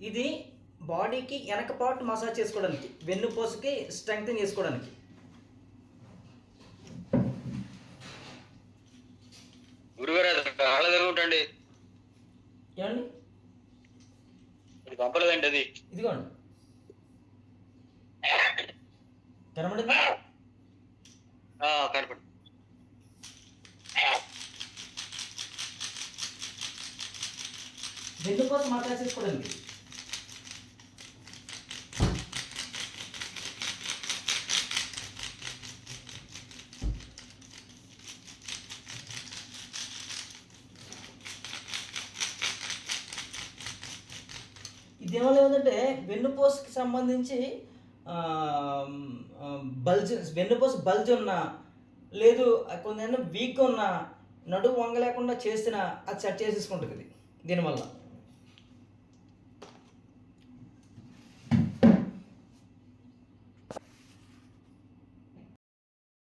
ఇది బాడీకి వెనక పార్ట్ మసాజ్ చేసుకోవడానికి వెన్నుపూసకి స్ట్రెంగ్త్ చేసుకోవడానికి. గురుగారు కాళ్ళ జరుగుంటండి ఏమండి? అది పంపలేదండి అది. ఇదిగోండి. కనబడిందా ఆ, కనపడి. వెన్నుపూస మసాజ్ చేసుకోవడానికి. ఇదేమో లేదంటే వెన్నుపోసుకి సంబంధించి బల్జ్ వెన్నుపోసు బల్జ్ ఉన్నా లేదు కొంచెం వీక్ ఉన్నా నడుము వంగ లేకుండా చేసిన అది సెట్ చేసేసుకుంటుంది దీనివల్ల.